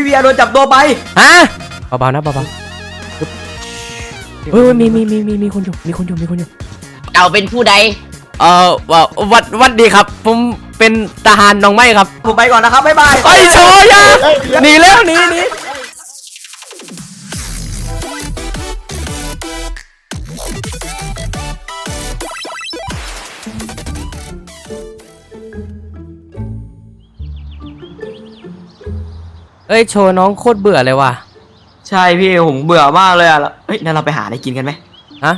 พี่เวียโดนจับตัวไปฮะเบาๆนะเบาๆปึ๊บเฮ้ยมีมีมีมีมีคนอยู่มีคนอยู่มีคนอยู่เอาเป็นผู้ใด เอ่อว่าวัดวัดดีครับ ผมเป็นทหารน้องไม้ครับ ผมไปก่อนนะครับบ๊ายบายไอ้ยโชว์อยาหนีแล้วหนีหนี เอ้ยโชว์น้องโคตรเบื่อเลยว่ะใช่พี่ผมเบื่อมากเลยอะแล้วเฮ้ยนั่นเราไปหาอะไรกินกันไหมฮะ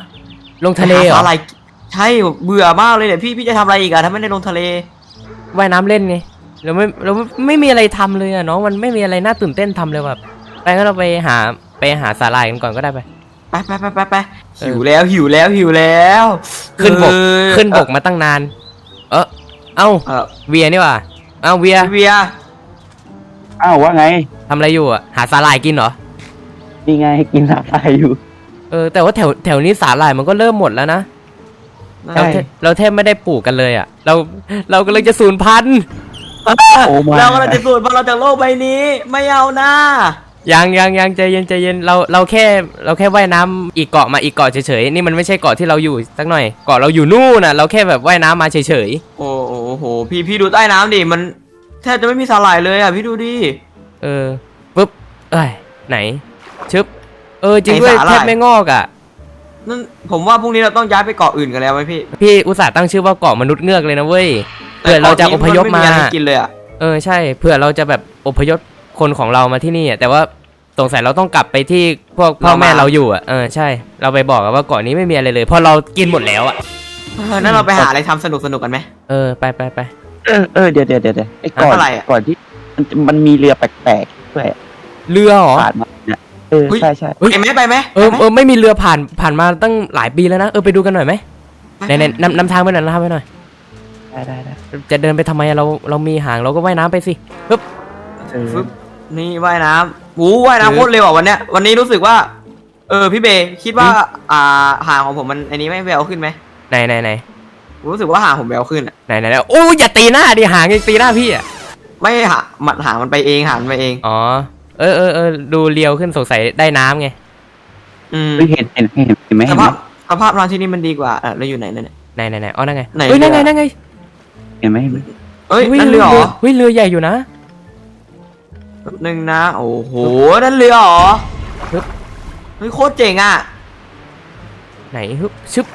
ลงทะเลเหรไปอหาอะไร ใช่เบื่อมากเลยเนี่ยพี่พี่จะทำอะไรอีกอะถ้าไม่ได้ลงทะเลว่ายน้ำเล่นไงเราไม่เราไม่ไม่มีอะไรทำเลยอะน้องมันไม่มีอะไรน่าตื่นเต้นทำเลยแบบไปงั้นเราไปหาไปหาสาหร่ายกันก่อนก็ได้ไปไปไปไปไปไปหิวแล้วหิวแล้วหิวแล้ว ขึ้นบกเออขึ้นบกมาตั้งนาน เออเอ้าเออเวียนี่ว่ะเอ้าเวียพี่เวีย อ้าวว่าไง ทำอะไรอยู่อะหาสาหร่ายกินเหรอ นี่ไงกินสาหร่ายอยู่ เออแต่ว่าแถวแถวนี้สาหร่ายมันก็เริ่มหมดแล้วนะ ใช่ เราแทเราแทบไม่ได้ปลูกกันเลยอะเราเรากำลังจะสูญพันธุ์โอ้มาเรากำลังจะสูญพันธุ์เราจากโลกใบนี้ ไม่เอานะยังยังยังใจเย็นใจเย็นเราเราแค่เราแค่ว่ายน้ำอีกเกาะมาอีกเกาะเฉยๆนี่มันไม่ใช่เกาะที่เราอยู่สักหน่อยเกาะเราอยู่นู่นน่ะเราแค่แบบว่ายน้ำมาเฉยโอ้โหโอ้โหพี่พี่ดูใต้น้ำดิมัน แทบจะไม่มีสาหร่ายเลยอะพี่ดูดิๆเออปุ๊บเอ้ยไหนชึบเออจริงด้วยไหนสาหร่ายแทบไม่งอกอะนั่นผมว่าพรุ่งนี้เราต้องย้ายไปเกาะอื่นกันแล้วไหมพี่พี่อุตส่าห์ตั้งชื่อว่าเกาะมนุษย์เงือกเลยนะเว้ยเผื่อเราจะอพยพมาไอะไรกินเลยอะเออใช่เผื่อเราจะแบบอพยพคนของเรามาที่นี่อะแต่ว่าสงสัยเราต้องกลับไปที่พวกพ่อแม่เราอยู่อะเออใช่ เราไปบอกกันว่าเกาะนี้ไม่มีอะไรเลยเพราะเรากินหมดแล้วอะเออนั่นเราไปหาอะไรทำสนุกสนุกๆกันไหมเออไปไปไป เออเออเดี๋ยวเดี๋ยวเดี๋ยวเดี๋ยวไอ้ก่อนอะไรอะ ก่อนที่มันมันมีเรือแปลกๆด้วยเรือเหรอ ผ่านมาเนี่ยเออใช่ใช่เฮ้ย ไปไหมไปไหมเออเออไม่มีเรือผ่านผ่านมาตั้งหลายปีแล้วนะเออไปดูกันหน่อยไหมไหนไหนนำนำทางไปหน่อยนำทางไปหน่อยได้ได้ได้จะเดินไปทำไมอะเราเรามีหางเราก็ว่ายน้ำไปสิปึ๊บเออ ฟึบนี่ว่ายน้ำวูว่ายน้ำโคตรเร็วอะวันเนี้ยวันนี้รู้สึกว่า เออพี่เบย์คิดว่า อ่าหางของผมมันอันนี้ไม่แววขึ้นไหมไหนไหนไหน รู้สึกว่าหางผมแววขึ้นอะไหนไหนไหนโอ้ยอย่าตีหน้าดิหางยังตีหน้าพี่อะไม่หามันหางมันไปเองหางมันไปเอง อ๋อเออเออเออดูเรียวขึ้นสงสัยได้น้ำไงอืมเฮ้ยเห็นเห็นเห็นเห็นไหมสเห็นไหมภาพสภาพร้านที่นี่มันดีกว่าอะเราอยู่ไหนเนี่ย ไหนไหนไหนอ๋อนั่นไงไหนเฮ้ยนั่นไงเรือ นั่นไงเห็นไหมเห็นไหมเอ้ยฮ้นั่นเรือเหรอเฮ้ยเรือใหญ่อยู่นะแป๊บนึงนะโอ้โหนั่นเรือเหรอฮึบเฮ้ยโคตรเจ๋งอะไหนฮึบชึบ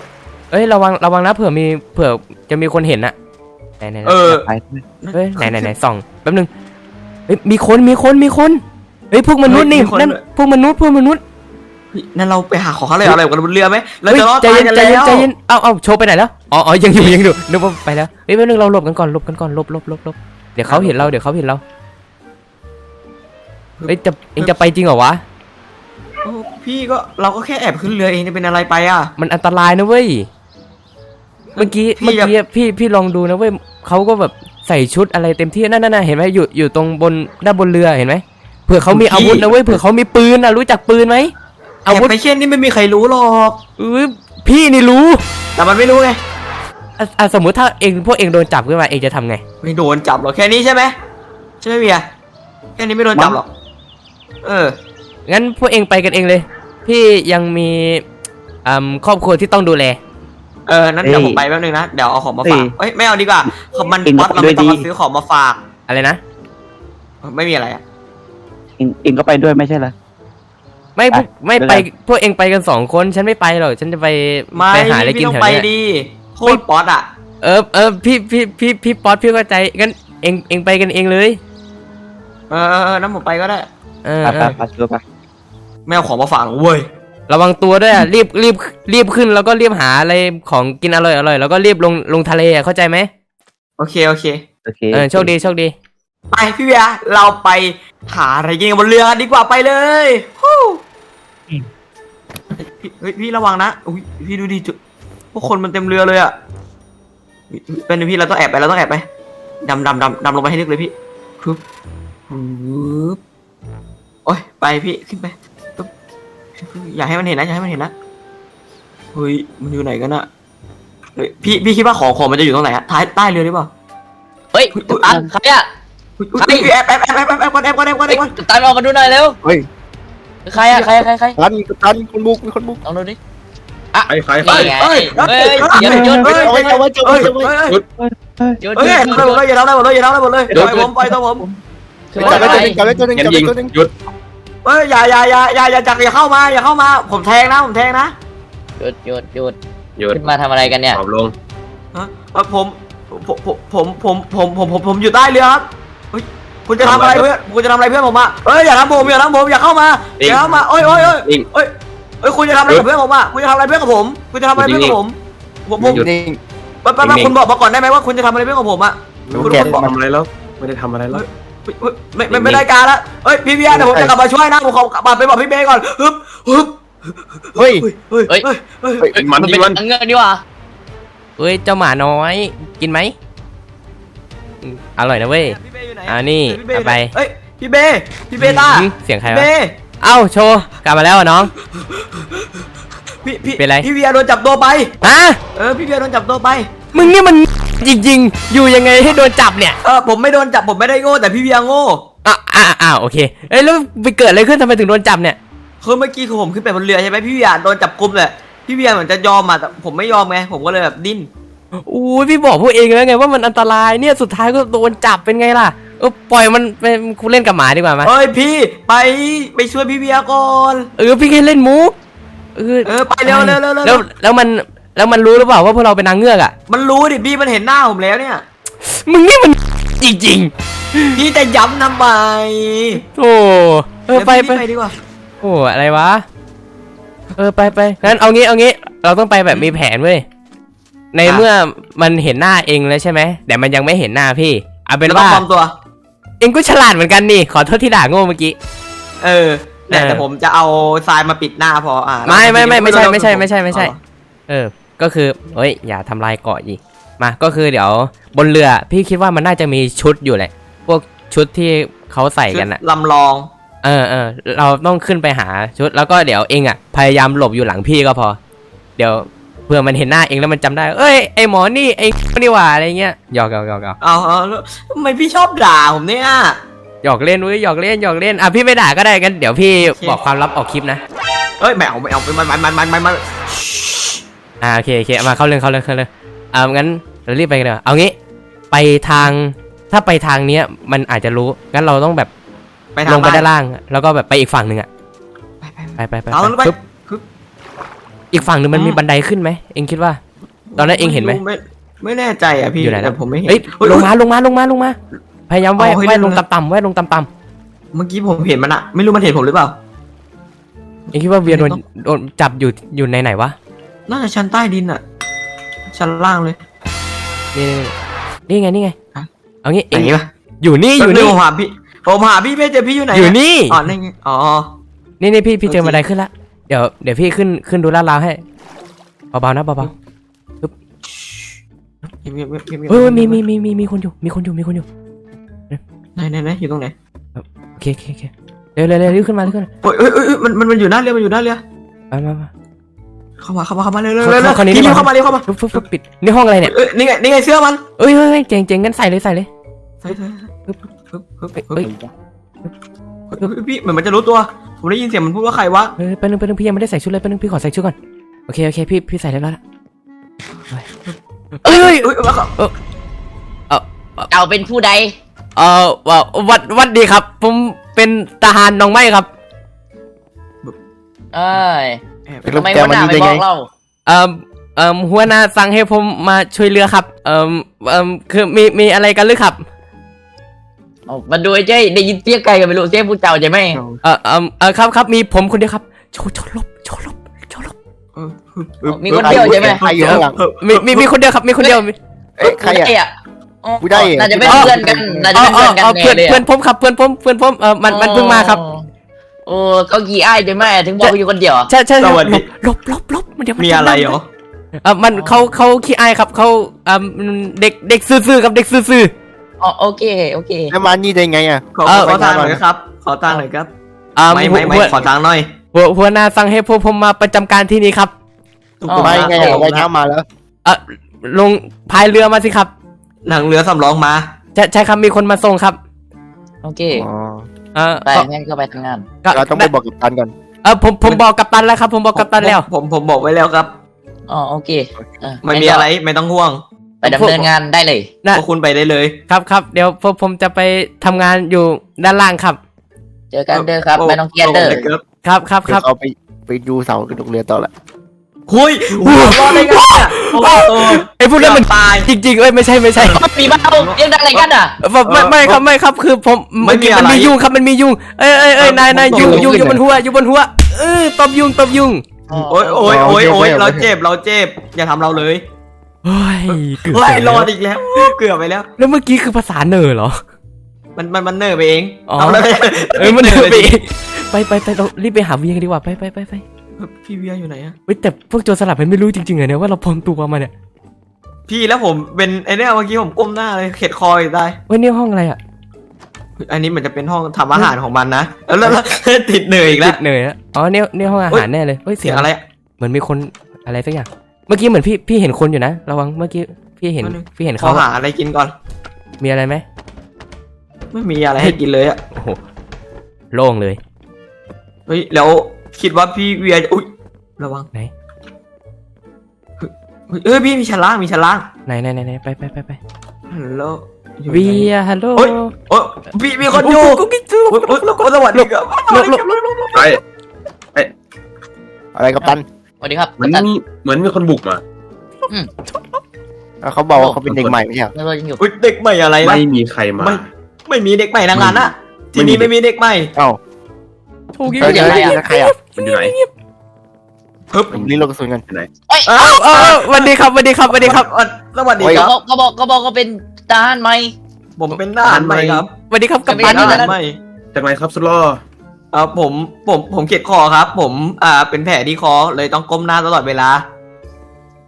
เอ้ยระวังระวังนะเผื่อมีเผื่อจะมีคนเห็นอะไหนไหนไหนเออ ไปด้วยเฮ้ยไหนไหนไหนส่องแป๊บนึงเฮ้ยมีคนมีคนมีคนเฮ้ยพวกมนุษย์นี่เฮ้ยมีคนนั่นด้วย พวกมนุษย์พวกมนุษย์เฮ้ยนั่นเราไปหาของอะไรอะไรกันบนเรือไหมเราเฮ้ยจะรอดใจตายเย็นกันใจแล้เย็นวใจเย็นเอาเอาโชว์ไปไหนแล้วอ๋ออ๋อยังอยู่ยังอยู่นึกว่าไปแล้วเฮ้ยแป๊บนึงเราหลบกันก่อนหลบกันก่อนหลบหลบหลบหลบเดี๋ยวเขาเห็นเราเดี๋ยวเขาเห็นเราเฮ้ยจะเองจะไปจริงเหรอวะโอ้พี่ก็เราก็แค่แอบขึ้นเรือเองจะเป็นอะไรไปอะมันอันตรายนะเว้ย เมื่อกี้พี่เมื่ออย่ากี้พี่พี่ลองดูนะเว้ยเขาก็แบบใส่ชุดอะไรเต็มที่นั่นนั่นเห็นไหมอยู่อยู่ตรงบนด้านบนเรือเห็นไหมเผื่อเขามีอาวุธนะเว้ยเผื่อเขามีปืนนะรู้จักปืนไหมแออาบวุธไปเช่นนี่ไม่มีใครรู้หรอกเอยพี่นี่รู้ แต่มันไม่รู้ไงอะอะสมมุติถ้าเองพวกเองโดนจับขึ้นมาเองจะทำไง ไม่โดนจับหรอกแค่นี้ใช่ไหมใช่ไหมเบียร์แค่นี้ไม่โดนจับหรอกเอองั้นพวกเองไปกันเองเลย พี่ยังมีอืมครอบครัวที่ต้องดูแล เออนั่นเดี๋ยวผมไปแป๊บนึงนะ เดี๋ยวเอาของมาฝากเอ้ยไม่เอาดีกว่าเขามันป๊อตเราไม่ต้องมาซื้อของมาฝาก อะไรนะ ไม่มีอะไรอะเองเองก็ไปด้วยไม่ใช่เหรอ ไม่พวกอะไม่เป็นไปไรพวกเองไปกันสองคน ฉันไม่ไปหรอก ฉันจะไปไม่ไปหาอะไรพี่กินต้องแถวไปเนี้ยดีโคตรป๊อตอะ เออเออพี่พี่พี่พี่ป๊อตพี่เข้าใจงั้นเองเองไปกันเองเลยเออเออเออนั่นผมไปก็ได้ เออไปเอไปอไปเชื่อไป ไม่เอาของมาฝากหรอกเว้ย ระวังตัวด้วยอะรีบรีบรีบขึ้นแล้วก็รีบหาอะไรของกินอร่อยอร่อยแล้วก็รีบลงลงทะเลอะเข้าใจไหมโอเคโอเค โอเคเออโชคดีโชคดี ไปพี่เบียร์เราไปหาอะไรกินกันบนเรือดีกว่าไปเลยฮู้พี่เฮ้ยพี่ระวังนะอุ้ยพี่ดูดิจุพวกคนมันเต็มเรือเลยอะเป็นพี่เราต้องแอบไปเราต้องแอบไปดำดำดำดำลงไปให้ลึกเลยพี่ปึ๊บปึ๊บโอ้ยไปพี่ขึ้นไปปึ๊บ อย่าให้มันเห็นนะอย่าให้มันเห็นนะเฮ้ยมันอยู่ไหนกันอะเฮ้ยพี่พี่คิดว่าของของมันจะอยู่ตรงไหนอะท้ายใต้เรือหรือเปล่าเฮ้ยอุ๊ยอุ๊ยตันใครอะอุ๊ยอุ๊ยอุ๊ยแอบแอบแอบแอบแอบแอบก่อนแอบก่อนแอบก่อนแอบก่อนกัปตันออกมาดูหน่อยเร็วเฮ้ย ใครอะใครใครใครตันกับตันคนบุกมีคนบุกลองดูดิใครใครใคร นี่ไงเฮ้ยหยุดหยุดเฮ้ยเอาไว้เอาไว้เอาไว้เฮ้ยเอาไว้เฮ้ยหยุดเฮ้ยหยุดเฮ้ยอย่าทำอะไรหมดเลยอย่าทำอะไรหมดเลยอย่าทำอะไรหมดเลยปล่อยผมปล่อยตัวผมคือจับอะไว้ไรตัวหนึงจับไว้ตัวหนึงงั้นจับยิไว้งตัวหนึงหยุด เฮ้ยอย่าอย่าอย่าอย่าอย่าจักอย่าเข้ามาอย่าเข้ามา ผมแทงนะผมแทงนะหยุดหยุดหยุดหยุดขึ้นมาทำอะไรกันเนี่ย ตอบลง ฮะเอ้ยผมผมผมผมผมผมผมผมผมอยู่ใต้เรือครับเฮ้ยคุณจะทำอะไรเพื่อนคุณจะทำอะไรเพื่อนผมอะเอ้ยอย่าทำผมอย่าทำผมอย่าเข้ามาอย่าเข้ามาโอ้ยโอ้ยโอ้ยนิ่งเอ้ยเอ้ยคุณจะทำอะไรกับเพื่อนผมอะคุณจะทำอะไรเพื่อนกับผมคุณจะทำอะไรเพื่อนกับผมผมผมหยุด นิ่ง แป๊บแป๊บแป๊บคุณบอกมาก่อนได้ไหมว่าคุณจะทำอะไรเพื่อนกับผมอะไม่ได้ทำอะไรแล้ว ไม่ได้ทำอะไรแล้ว ไม่ไม่ไม่ได้การละเอ้ยพี่เบียร์เดี๋ยวผมจะกลับมาช่วยนะผมขอกลับมาไปบอกพี่เบย์ก่อนฮึบฮึบเฮ้ย เฮ้ยเฮ้ยเฮ้ยเฮ้ยเฮ้ยมันมันยิเป็นงมันนางเงือกดีกว่าเฮ้ยเจ้าหมาน้อย กินไหมอืมอร่อยนะเว้ยพี่เบย์อยู่ไหนอ่านี่พี่เบย์เอาไปเอ้ยพี่เบย์พี่เบย์ตาหืมเสียงใครพี่เบวะย์เอ้าโชว์กลับมาแล้วเหรอน้องพี่พี่เป็นไรพี่เบียร์โดนจับตัวไปฮะเออพี่เบียร์โดนจับตัวไป มึงนี่มัน จริงๆ อยู่ยังไงให้โดนจับเนี่ยเออผมไม่โดนจับผมไม่ได้โง่แต่พี่เบียร์โง่อะอะอะโอเคเอ้ยแล้วไปเกิดอะไรขึ้นทำไมถึงโดนจับเนี่ยคือเมื่อกี้คือผมขึ้นไปบนเรือใช่ไหมพี่เบียร์โดนจับกุมเลยพี่เบียร์เหมือนจะยอมมาแต่ผมไม่ยอมไงผมก็เลยแบบดิ้นอู้ยพี่บอกพวกเองแล้วไงว่ามันอันตรายเนี่ยสุดท้ายก็โดนจับเป็นไงล่ะเออปล่อยมันไปคุณเล่นกับหมาดีกว่าไหมเอ้ยพี่ไปไปช่วยพี่เบียร์ก่อนเออพี่แค่เล่นมุกเออเออไปเร็วเร็วเร็วเร็วแล้วแล้วมัน แล้วมันรู้หรือเปล่าว่าพวกเราเป็นนางเงือกอะ มันรู้ดิพี่มันเห็นหน้าผมแล้วเนี่ย มึงนี่มัน จริงพี่จะย้ำทำไมๆโอ้เออไปไปดี๋ยวพี่ไปดีกว่า โอ้อะไรวะ เออไปไปงั้นเอางี้เอางี้ เราต้องไปแบบมีแผนเว้ย ในเมื่อมันเห็นหน้าเองแล้วใช่ไหมแต่มันยังไม่เห็นหน้าพี่เอาเป็นแล้วก็ว่าปลอมตัว เองก็ฉลาดเหมือนกันนี่ ขอโทษที่ด่าโง่เมื่อกี้ เออแต่เออแต่ผมจะเอาทรายมาปิดหน้าพออ่าไม่ไม่ไม่ไม่ใช่แล้วไม่ใช่ไม่ใช่ไม่ใช่ เออ ก็คือเฮ้ยอย่าทำลายเกาะอีกมาก็คือเดี๋ยวบนเรือพี่คิดว่ามันน่าจะมีชุดอยู่แหละ พวกชุดที่เขาใส่ชุดกันอะลำลอง เออเออเราต้องขึ้นไปหาชุดแล้วก็เดี๋ยวเองอะพยายามหลบอยู่หลังพี่ก็พอ เดี๋ยวเพื่อมันเห็นหน้าเองแล้วมันจำได้ เอ้ยไอหมอนี่ไอนี่หว่าอะไรเงี้ยหยอกหยอกหยอกหยอกเอาเอาแล้วทำไมพี่ชอบด่าผมเนี่ยหยอกเล่นเว้ยหยอกเล่นหยอกเล่นอะพี่ไม่ด่าก็ได้กันเดี๋ยวพี่โอเคบอกความลับออกคลิปนะเอ้ยไม่เอาไม่เอามันมันมันมันมันมัน อ่าโอเคโอเคเอามาเข้าเรื่องเข้าเรื่องเข้าเรื่องอ่างั้นเรารีบไปกันเลยเอางี้ไปทางถ้าไปทางเนี้ยมันอาจจะรู้งั้นเราต้องแบบไปทางลงไปบ้านด้านล่าง แล้วก็แบบไปอีกฝั่งหนึ่งอะไปไปไปไปไปเอาลงไปปึ๊บอีกฝั่งหนึ่งมันมีบันไดขึ้นไหมเองคิดว่า ตอนนั้นเองเห็นไหมไม่ไม่แน่ใจอะพี่อยู่ไหนแต่นะผมไม่เห็นเฮ้ยเฮ้ยลงมาลงมาลงมาลงมา พยายามว่ายเอาให้ว่ายลงเรื่องนะต่ำๆว่ายลงต่ำเมื่อกี้ผมเห็นมันอะไม่รู้มันเห็นผมหรือเปล่าๆเองคิดว่าเวียโดนโดนจับอยู่อยู่ในไหนวะ น่าจะชั้นใต้ดินอะชั้นล่างเลยนี่นี่ไงนี่ไงฮะ เอางี้ไหเองนวะอยู่นี่อยู่แป๊บนึงนี่ผมหาพี่ผมหาพี่ไม่เจอพี่อยู่ไหนอยู่นี่อ๋อนี่ไงอ๋อ นี่นี่พี่พี่เจอโอเค บันไดขึ้นละเดี๋ยวเดี๋ยวพี่ขึ้นขึ้นดูลาดราวให้เบาๆนะเบาเงียบเงียบเงียบเงียบๆเฮ้ยเฮ้ยมีมีมีมีมีคนอยู่มีคนอยู่มีคนอยู่ไหนไหนไหนอยู่ตรงไหนโอเคโอเคโอเคเร็วเร็วเร็วรีบขึ้นมารีบขึ้นมาเฮ้ยเฮ้ยเฮ้ยเฮ้ยมันมันมันอยู่หน้าเรือมันอยู่หน้าเรือมามามา เข้ามาเข้ามาเข้ามาเร็วเร็วเข้าเร็วเร็วเข้าเข้านี่พี่ดีรีกบว่าเข้ามาเร็วเข้ามาฟึบฟึบฟึบปิดนี่ห้องอะไรเนี่ยเอ้ยนี่ไงนี่ไงเสื้อมันเอ้ยเฮ้ยเฮ้ยเจ๋งเจ๋งงั้นใส่เลยใส่เลยใส่ใส่ใส่ปึ๊บปึ๊บปึ๊บเฮ้ยปึ๊บปึ๊บพี่เหมือนมันจะรู้ตัวผมได้ยินเสียงมันพูดว่าใครวะเฮ้ยแป๊บนึงแป๊บนึงพี่ยังไม่ได้ใส่ชุดเลยแป๊บนึงพี่ขอใส่ชุดก่อนโอเคโอเคพี่พี่ใส่เรียบร้อยแล้วเฮ้ยเฮ้ยเอ้ยแล้วก็เอาเป็นผู้ใด เอ่อว่าวัดวัดดีครับ ผมเป็นทหารน้องไม้ครับ เอ้ยแอบเป็นลู ทำกไมแกหัวมัหนน้านี่ไม่ได้บไงอกเราเอ่อเอ่อหัวหน้าสั่งให้ผมมาช่วยเรือครับ เอ่อเอ่อคือมีมีอะไรกันหรือครับเอามาดูไอ้เจ้ยได้ยินเสียงไก่กันไม่รู้เสียงผู้เจ้าใช่ไหมเอ่อเอ่อเอ่อครับครับมีผมคนเดียวครับโชว์โชว์ลบโชว์ลบโชว์ลบเออปึ๊บปึ๊บมีคนเดียวใช่ไหมใครอยู่ข้างหลังมีมีมีคนเดียวครับมีคนเดียวมีเอ้ยใครอะอะอ๋อผู้ใดอะน่าจะเป็นเพื่อนกันน่าจะอ๋อเป็นอ๋อเพื่อนกันอ๋อเพื่อนแน่เลยเพื่อนผมครับเพื่อนผมเพื่อนผมเออมันมันเพิ่งมาครับ โอ้เขากี่อ้ายใช่ไหมถึงบอกอยู่คนเดียวใช่ใช่สวัสดี ลบลบลบมันเดี๋ยวมันมีอะไรเหรอเออมันเขาเขาขี้อายครับเขาเอ่อเด็กเด็กซื่อๆครับเด็กซื่ออ๋อโอเคโอเคแล้วมานี่ได้ไงอะขอเออขอทางหน่อยครับ ขอทางหน่อยครับๆอ่าไม่ไม่ไม่หัวขอทางหน่อยหัวหัวหน้าสั่งให้พวกผมมาประจำการที่นี่ครับอ๋อมายังไงอะว่ายน้ำมาแล้วเออลงพายเรือมาสิครับหนังเรือสำรองมา ใช่ใช่ครับมีคนมาส่งครับ โอเค อ๋อ เออไปก็งั้นก็ไปทำงานก็เราต้องไปบอกกับตันก่อนเออผมผมบอกกัปตันแล้วครับ ผมบอกกัปตันแล้ว ผมผมผมบอกไว้แล้วครับอ๋อโอเคเออไม่มีอะไรไม่ต้องห่วง ไปดำเนินงานได้เลยน่ะพวกคุณไปได้เลย ครับครับเดี๋ยวผมผมจะไปทำงานอยู่ด้านล่างครับ เจอกันเด้อครับไม่ต้องเครียดเด้อครับครับคเดี๋ยรัวบเขาไปไปดูเสากระดกเรือต่อละ หุยหัวรอดได้ไงเนี่ยโอ้โหไอ้พวกนั้นมันตายจริงๆเอ้ยไม่ใช่ไม่ใช่มีบ้าเรียกได้อะไรกันอะไม่ไม่ไม่ครับไม่ครับคือผมไม่มีอะไรนมียุงครับมันมียุงเอ้ยเอ้ยเอ้ยนายนายยุงยุงอยู่บนหัวอยู่บนหัวเออตบยุงตบยุงโอ้ยโอ้ยโอ้ยโอ้ยเราเจ็บเราเจ็บอย่าทำเราเลยเฮ้ยเกือบไล่ไปรแล้อวดอีกแล้วเกือบไปแล้ว แล้วเมื่อกี้คือภาษาเนอร์เหรอ มันมันมันเนอร์ไปเองอ๋อ เอาแล้วเอ้ยมันเนอร์ไปเองไปไปไปเรารีบไปหาเวียงดีกว่าไปไปไปไป พี่เวียอยู่ไหนอะเฮ้ยแต่พวกโจรสลัดมันไม่รู้จริงๆเหรอเนี่ยว่าเราปลอมตัวมาเนี่ยพี่แล้วผมเป็นไอ้เนี่ยเมื่อกี้ผมก้มหน้าเลยเข็ดคออยู่ได้ เว้ยนี่ห้องอะไรอะอันนี้มันจะเป็นห้องทำอาหารของมันนะแล้วแล้วแล้วติดเหนื่อยอีกแล้ติว ดเนยอะอ๋อเนี่ยเนี่ยห้องอาหารแน่เลยเฮ้ยเสีเสียยงงอะไรอะเหมือนมีคนอะไรสักอย่าง เมื่อกี้เหมือนพี่พี่เห็นคนอยู่นะระวังเมื่อกี้พี่เห็นอันนึง พี่เห็นขอเขาหาอะไรกินก่อน มีอะไรไหมไม่มีอะไรให้กินเลยอะโอ้โหโล่งเลย เฮ้ยแล้ว คิดว่าพี่เวียจะอุ้ยระวังไหนเฮ้ยเอ้ยพี่มีชั้นล่างมีชั้นล่างไหนไหนไหนไหนไปไปไปไปฮัลโหลอยู่ไหนเวียฮัลโหลเฮ้ยโอ้ยพี่มีคนอยู่กุ๊กกิ๊กจุ๊บโอ้ยโอ้ยโอ้ยสวัสดีครับหลบหลบไปอะไรกับตันสวัสดีครับเหมือนอาจารย์เหมือนมีคนบุกมาแล้วเขาบอกว่าเขาเป็นเด็กใหม่ไม่ใช่เหรอเรายังอยู่ อุ้ยเด็กใหม่อะไรนะไม่มีใครมา ไม่ไม่มีเด็กใหม่ทั้งนั้นอะที่ไม่มีนี่ไม่มีเด็กใหม่ เอ้า ถูกเดี๋ยวเดี๋ยวเดี๋ยวใครอะมันอยู่ไหนฮึบผมรีโหลดกระสุนกันเอ้าเออเออสวัสดีครับสวัสดีครับสวัสดีครับสวัสดีโอ้ยครับเขาเขาบอกเขาบอกเขาเป็นทหารไหม ผมเป็นทหารใหม่ครับสวัสดีครับกัปไม่ตัได้นทหารใหม่จากไหนครับสุดล่อเอ่าผมผมผมเก็บคอครับ ผมอ่าเป็นแผลที่คอเลยต้องก้มหน้าตลอดเวลา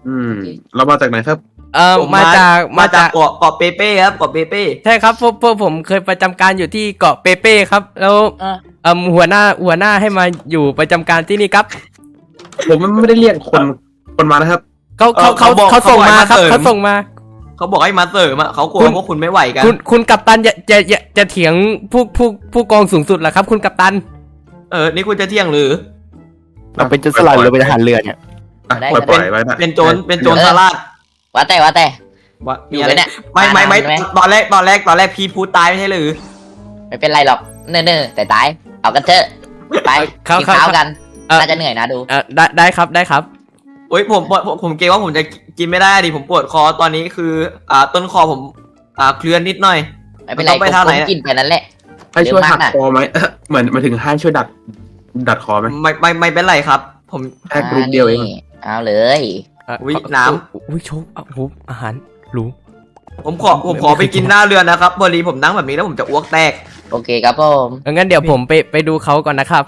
อืม เรามาจากไหนครับ เออผมมาจากมามาจาจากกเกาะเกาะเปเป้ครับเกาะเปเป้ใช่ครับพวกพวกผมเคยประจำการอยู่ที่เกาะเปเป้ครับ แล้วอะ เอ่มหัวหน้าหัวหน้าให้มาอยู่ประจำการที่นี่ครับผมไม่ได้เรียกคนคนมานะครับ เขาเขาเขาเขาส่งมาครับเขาส่งมา เขาบอกให้มาเสริมอะเขากลัวคุณพวกคุณไม่ไหวกัน คุณคุณกัปตันอย่าอย่าอย่าจะเถียงผู้ผู้ผู้กองสูงสุดเหรอครับ คุณกัปตัน เออ นี่คุณจะเที่ยงหรือ เราเป็นโจรสลัดหรือเป็นทหารเรือเนี่ย อะปล่อยปล่อยไว้นะเป็นโจรเป็นโจรสลัดว่าแต่ว่าแต่ ว่าอมียู่อะไรไหมเนี่ยไม่ไม่ไม่อ่านไหม ตอนแรกตอนแรกตอนแรกพี่พูดตายไม่ใช่หรือ ไม่เป็นไรหรอก เนิ่นๆแต่ตาย เอากันเถอะ ไปครับกินครับข้าวกันเอ่อน่าจะเหนื่อยนะดู เออได้ได้ครับได้ครับ โอ้ยผมผมผมผมเกรงว่าผมจะกินไม่ได้ดิผมปวดคอตอนนี้คือ อ่าต้นคอผมอ่าเคลื่อนนิดหน่อย ไม่เป็นไรต้องไปท่าไหนผมกินไปนั่นแหละ ให้ช่วยเดี๋ยวหักมากน่ะคอไหมเอ๊ะเหมือนมาถึงให้ช่วยดัดดัดคอไหมไม่ไม่ไม่เป็นไรครับ ผม แค่กรุ๊ปเดียวเอง นี่เอาเลย เอ่ออุ๊ยขน้อุ้ยโชคอะโอ้โหอาหารหรู ผมขอผมขอไปกินหน้าเรือนนะครับพอดีผมนั่งแบบนี้แล้วผมจะอ้วกแตก โอเคครับผมเอองั้นเดี๋ยวผมไปไปดูเขาก่อนนะครับ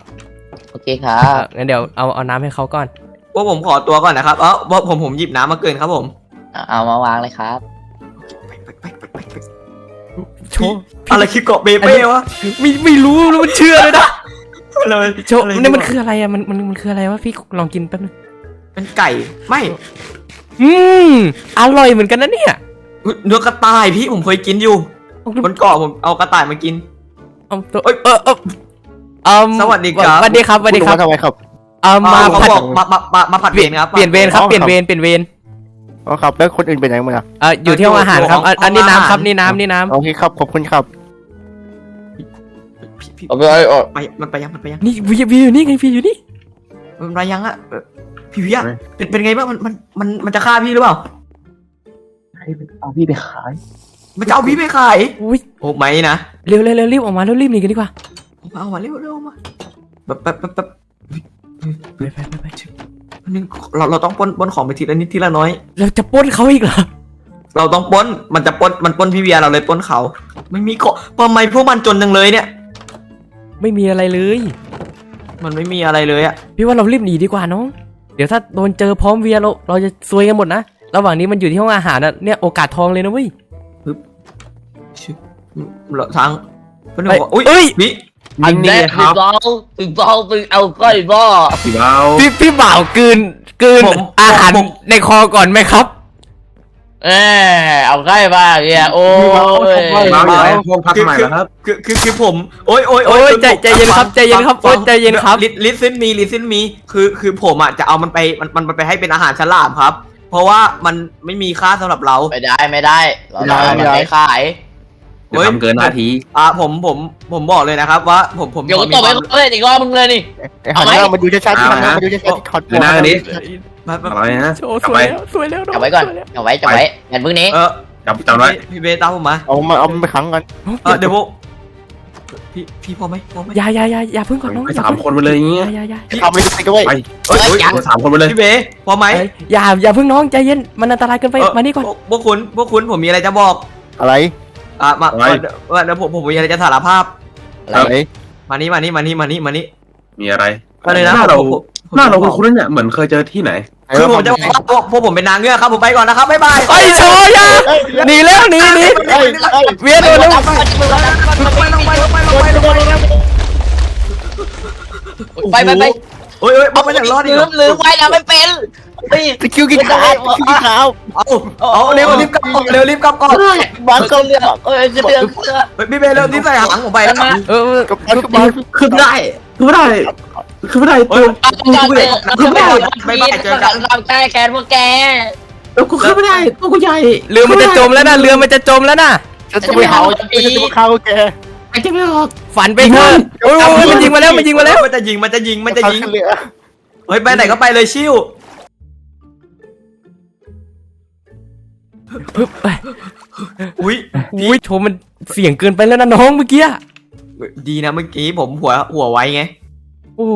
โอเคครัเอบองั้นเดี๋ยวเอาเอาน้ำให้เขาก่อน พวกผมขอตัวก่อนนะครับ เออว่าผมผมหยิบน้ำมาเกินครับผมเอาเอามาวางเลยครับ ไปไปไปไปไปโชคอะไรคือเกาะเบเป้วะไม่ไม่รู้แล้วมันเชื่อเลยนะอะไรโชคนี่มันคืออะไรอะมันมันมันคืออะไรวะพี่ลองกินแป๊บนึงเป็นไก่ ไม่อืมอร่อยเหมือนกันนะเนี่ยอุ๊ยเนื้อกระต่ายพี่ผมเคยกินอยู่บนเกาะผมเอากระต่ายมากิน เอาตัวเอ้ยเออเออเอิ่มสวัสดีครับ สวัสดีครับสวัสดีครับณว่าทำไมครับเอ่อมาเขาผัดบอกมามามามาผัดเปเวลี่ยนรครับ เปลี่ยนเวรครับอ๋อเปลี่ยนครับเวร เปลี่ยนเวร อ๋อครับ แล้วคนอื่นไปไหนหมดอะเอ่ออยู่ที่ห้องอาหารครับ อันอันนี้น้ำครับ นี่น้ำนี่น้โอเคครับ ขอบคุณครับพี่พี่โอเคโอไปมันไปยัง มันไปยังำนี่วีวีอยู่นี่ไงวีอยู่นี่ มันไปยังอะเออพี่พี่อะเป็นเป็นไงบ้าง มัน มัน มัน มันจะฆ่าพี่หรือเปล่าเอาพี่ไปขาย มันจะเอาพี่ไปขายอุ้ยโอ้ไม่นะเร็วเร็วเร็วรีบออกมาเร็วรีบหนีกันดีกว่าเอามาเร็วเร็วมาแบบแบบแบบแบบไปไปไปไปนึงเราเราต้องปล้นปล้นของไปทีละนิดทีละน้อย เราจะปล้นเขาอีกเหรอเราต้องปล้นมันจะปล้นมันปล้นพี่เวียเราเลยปล้นเขา ไม่มีเกาะทำไมพวกมันจนจังเลยเนี่ย ไม่มีอะไรเลย มันไม่มีอะไรเลยอะพี่ว่าเรารีบหนีดีกว่าน้องเดี๋ยวถ้าโดนเจอพร้อมเวียเราเราจะซวยกันหมดนะระหว่างนี้มันอยู่ที่ห้องอาหารนะเนี่ยโอกาสทองเลยนะเว้ย ชึเราทางเพื่อนไปบอกว่าอุ้ยเอ้ย วิอันนี่แรกคคือรับเบาคือเบาคือเอาก้อยบ่อสีเบา พี่พี่บ่าวกลืนกลืนอาหารในคอก่อนไหมครับ เออเอาใกล้มาเนี่ยโอ้ยมาอยู่ในห้องพักใหม่แล้วครับ คือคือคือผม โอ้ยโอ้ยโอ้ยใจใจเย็นครับใจเย็นครับโอ้ยใจเย็นครับ ลิลิซินมีลิซินมี คือคือผมอะจะเอามันไปมันมันมันไปให้เป็นอาหารฉลามครับ เพราะว่ามันไม่มีค่าสำหรับเรา ไม่ได้ไม่ได้ เราจะเอามันไปขายจะทำเกินหน้าที่อ่าผมผมผมบอกเลยนะครับว่าผมผมเดี๋ยวกูมีตบไปความเลยอีกรอบมึงเลยนี่ ไอ้หันหน้ามาดูชัดๆหันหน้ามาดูชัดๆที่คอนเดี๋ยวหน้าอันนี้มามาอะไรนะโอ้จับสวไปยแล้วสวยแล้วจับไว้ก่อนจับไว้จับไว้อย่าเพิ่งหนี้ เออจับจับไว้พี่พี่เบสตามผมมาเอามาเอามันไปขังกัน เออเดี๋ยวผม พี่พี่พอไหมพอไหมอย่าอย่าอย่าอย่าเพิ่งก่อนน้องไปสามคนไปเลยอย่างอเงี้ยย่าอย่าอย่าทำไม่ได้ก็ไว้ไปเฮ้ยเฮ้ยสามคนไปเลยพี่เบสพอไหมเอ้ยอย่าอย่าเพิ่งน้องใจเย็นมันอันตรายเกินไปเออมานี่ก่อนพวพวกคุณพวกคุณผมมีอะไรจะบอกอะไร อะมาเออเดี๋ยวเดี๋ยวผมผมมีอะไรจะสารภาพ อะไร มานี่มานี่มานี่มานี่มานี่มีอะไรมาเลยนะหน้าเราผมผมผมหน้าเราคุ้นๆเนี่ยเหมือนเคยเจอที่ไหน คือผมจะบอกว่าพวกพวกผมเป็นนางเงือกครับผมไปก่อนนะครับบ๊ายบายไอ้โชยอย่าหนีแล้วหนีหนีเอ้ยเอ้ยเวียนโดนแล้วไปไปไปโอ้ยโอ้ยเอาไปอย่างรอดอีกลืเหรอมลืมไว้นะไม่เป็นเฮ้ยตะคิวกินขาวตะคิวกินขาวเอาเอาเร็วรีบกลับก่อนเร็วรีบกลับก่อนบางก็เรือเอ้ยเรือเรือเฮ้ยพี่เบย์เร็วรีบใส่หางผมไปแล้วมาเออเออกับบ้านกับบาง คือไม่ได้คือไม่ได้คือไม่ได้โอ้ยเอาไปคือไม่ได้เราแก้แค้นพวกแกแล้วกูคือไม่ได้ตัวกูใหญ่เรือมันจะจมแล้วนะเรือมันจะจมแล้วนะฉันจะไปเผาฉันจะไปฆ่าแกไอ้เจ้าไม่ออกฝันไปเถอะโอ้ยโอ้ยมันยิงมาแล้วมันยิงมาแล้วมันจะยิงมันจะยิงมันจะยิงเรือเฮ้ยไปไหนก็ไปเลยชิวปึ๊บไปอุ้ยอุ้ยโชว์มันเสียงเกินไปแล้วนะน้องเมื่อกี้ ดีนะเมื่อกี้ผมหัวหัวไว้ไงโอ้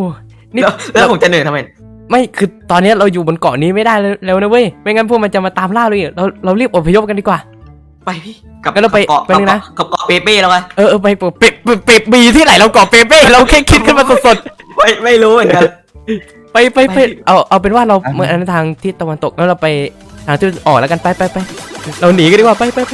นี่แล้วแล้วผมจะเหนื่อยทำไมไม่คือตอนนี้เราอยู่บนเกาะนี้ไม่ได้แล้วนะเว้ยไม่งั้นพวกมันจะมาตามล่าเราอีกเราเรารีบอพยพกันดีกว่า ไปพี่กับงั้นเราไปเกาะไปนึงนะกับเกาะเปเป้แล้วไงเออเออไปเปเปเปเปบีที่ไหนเราเกาะเปเป้เราแค่คิดขึ้นมาสดไม่ไม่รู้เหมือนกันๆไปไปไปเอาเอาเป็นว่าเราเมื่อทางทิศตะวันตกแล้วเราไปทางทิศออกแล้วกันไปไปไปเราหนีกันดีกว่าไปไปไป